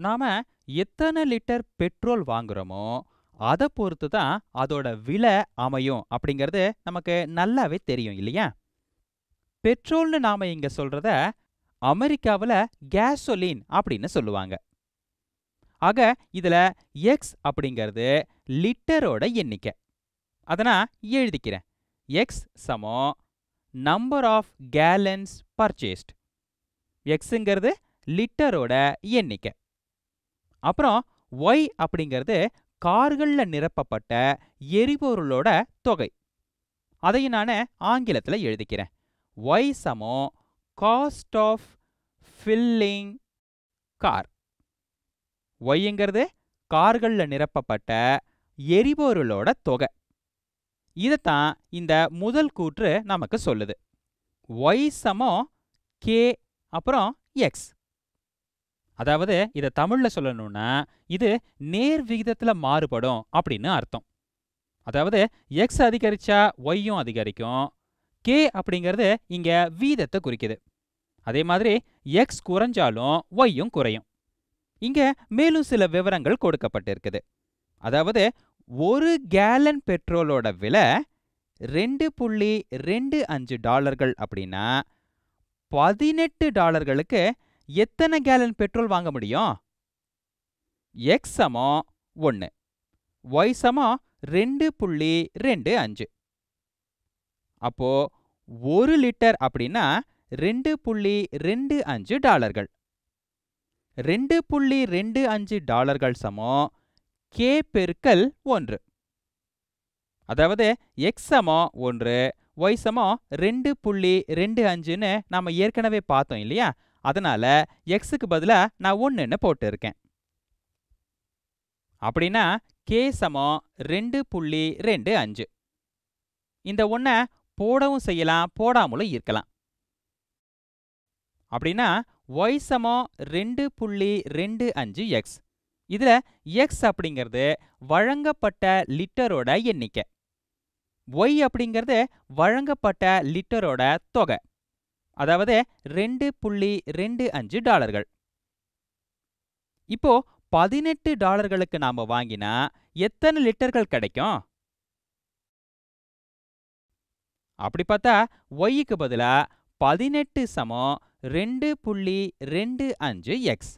நாம எத்தனை litre petrol வாங்குறோமோ அதை பொறுத்து தான் அதோட விலை அமையும் அப்படிங்கிறது நமக்கு நல்லாவே தெரியும் இல்லையா? பெட்ரோல்னு நாம இங்க சொல்றத அமெரிக்காவுல கேசோலின் அப்படின்னு சொல்லுவாங்க. ஆக இதுல எக்ஸ் அப்படிங்கிறது லிட்டரோட எண்ணிக்கை. அதை நான் எழுதிக்கிறேன். எக்ஸ் சமம் நம்பர் ஆஃப் கேலன்ஸ் பர்ச்சேஸ்ட் எக்ஸுங்கிறது லிட்டரோட எண்ணிக்கை. அப்புறம் ஒய் அப்படிங்கிறது கார்களில் நிரப்பப்பட்ட எரிபொருளோட தொகை. அதையும் நான் ஆங்கிலத்தில் எழுதிக்கிறேன். ஒய் சமோ காஸ்ட் ஆஃப் ஃபில்லிங் கார் ஒய்ங்கிறது கார்களில் நிரப்பப்பட்ட எரிபொருளோட தொகை. இதைத்தான் இந்த முதல் கூற்று நமக்கு சொல்லுது. ஒய் சமோ கே அப்புறம் எக்ஸ் அதாவது இதை தமிழில் சொல்லணும்னா இது நேர் விகிதத்தில் மாறுபடும் அப்படின்னு அர்த்தம். அதாவது எக்ஸ் அதிகரிச்சா ஒய்யும் அதிகரிக்கும். கே அப்படிங்கிறது இங்க வீதத்தை குறிக்குது. அதே மாதிரி எக்ஸ் குறைஞ்சாலும் ஒய்யும் குறையும். இங்க மேலும் சில விவரங்கள் கொடுக்கப்பட்டிருக்குது. அதாவது ஒரு கேலன் பெட்ரோலோட விலை ரெண்டு புள்ளி ரெண்டு அஞ்சு டாலர்கள் அப்படின்னா பதினெட்டு டாலர்களுக்கு எத்தனை கேலன் பெட்ரோல் வாங்க முடியும்? எக்ஸ் சமம் ஒன்று ஒய் சமம் ரெண்டு புள்ளி ரெண்டு அஞ்சு. அப்போ ஒரு லிட்டர் அப்படின்னா ரெண்டு புள்ளி ரெண்டு அஞ்சு டாலர்கள். ரெண்டு புள்ளி ரெண்டு அஞ்சு டாலர்கள் சமம் கே பெருக்கல் ஒன்று. அதாவது எக்ஸ் சமம் ஒன்று ஒய் சமம் ரெண்டு புள்ளி ரெண்டு அஞ்சுன்னு நாம ஏற்கனவே பார்த்தோம் இல்லையா? அதனால எக்ஸுக்கு பதிலா நான் ஒன்றுன்னு போட்டு இருக்கேன் அப்படின்னா கே சமம் ரெண்டு புள்ளி ரெண்டு அஞ்சு. இந்த ஒன்றை போடவும் செய்யலாம் போடாமலும் இருக்கலாம். அப்படின்னா ஒய் சமம் ரெண்டு புள்ளி ரெண்டு அஞ்சு எக்ஸ் இதில் எக்ஸ் அப்படிங்கிறது வழங்கப்பட்ட லிட்டரோட எண்ணிக்கை. ஒய் அப்படிங்கிறது வழங்கப்பட்ட லிட்டரோட தொகை. அதாவது ரெண்டு புள்ளி ரெண்டு அஞ்சு டாலர்கள். இப்போ பதினெட்டு டாலர்களுக்கு நாம வாங்கினா எத்தனை லிட்டர்கள் கிடைக்கும்? அப்படி பார்த்தா ஒய்க்கு பதிலா பதினெட்டு சமம் ரெண்டு புள்ளி ரெண்டு அஞ்சு எக்ஸ்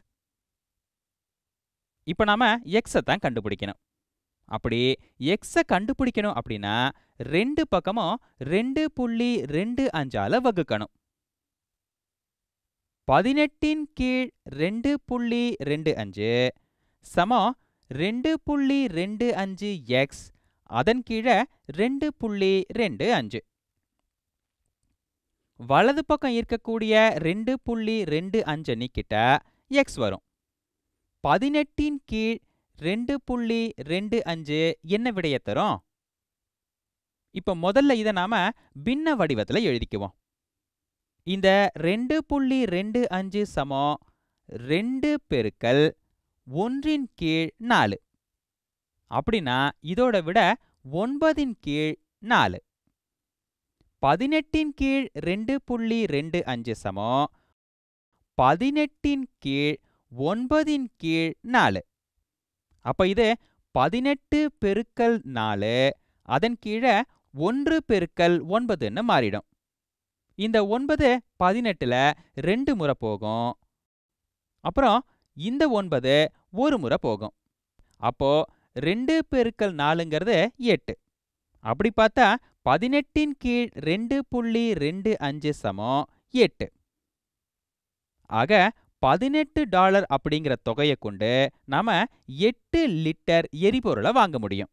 இப்போ நாம எக்ஸை தான் கண்டுபிடிக்கணும். அப்படி எக்ஸை கண்டுபிடிக்கணும் அப்படின்னா ரெண்டு பக்கமும் ரெண்டு புள்ளி ரெண்டு அஞ்சால வகுக்கணும். பதினெட்டின் கீழ் ரெண்டு புள்ளி ரெண்டு அஞ்சு சமம் ரெண்டு புள்ளி ரெண்டு அஞ்சு எக்ஸ் அதன் கீழே ரெண்டு புள்ளி ரெண்டு அஞ்சு. வலது பக்கம் இருக்கக்கூடிய ரெண்டு புள்ளி ரெண்டு அஞ்சு நீக்கிட்ட எக்ஸ் வரும். பதினெட்டின் கீழ் ரெண்டு புள்ளி ரெண்டு அஞ்சு என்ன விடையை தரும்? இப்போ முதல்ல இதை நாம பின்ன வடிவத்தில் எழுதிக்குவோம். இந்த ரெண்டு புள்ளி ரெண்டு அஞ்சு சமம் ரெண்டு பெருக்கல் ஒன்றின் கீழ் நாலு. அப்படின்னா இதோட விட ஒன்பதின் கீழ் நாலு. பதினெட்டின் கீழ் ரெண்டு புள்ளி ரெண்டு அஞ்சு சமம் பதினெட்டின் கீழ் ஒன்பதின் கீழ் நாலு. அப்ப இது பதினெட்டு பெருக்கல் நாலு அதன் கீழே ஒன்று பெருக்கல் ஒன்பதுன்னு மாறிடும். இந்த ஒன்பது பதினெட்டுல ரெண்டு முறை போகும். அப்புறம் இந்த ஒன்பது ஒரு முறை போகும். அப்போ ரெண்டு பெருக்கல் நாலுங்கிறது எட்டு. அப்படி பார்த்தா பதினெட்டின் கீழ் ரெண்டு புள்ளி ரெண்டு அஞ்சு சமம் எட்டு. ஆக பதினெட்டு டாலர் அப்படிங்கிற தொகையை கொண்டு நாம எட்டு லிட்டர் எரிபொருளை வாங்க முடியும்.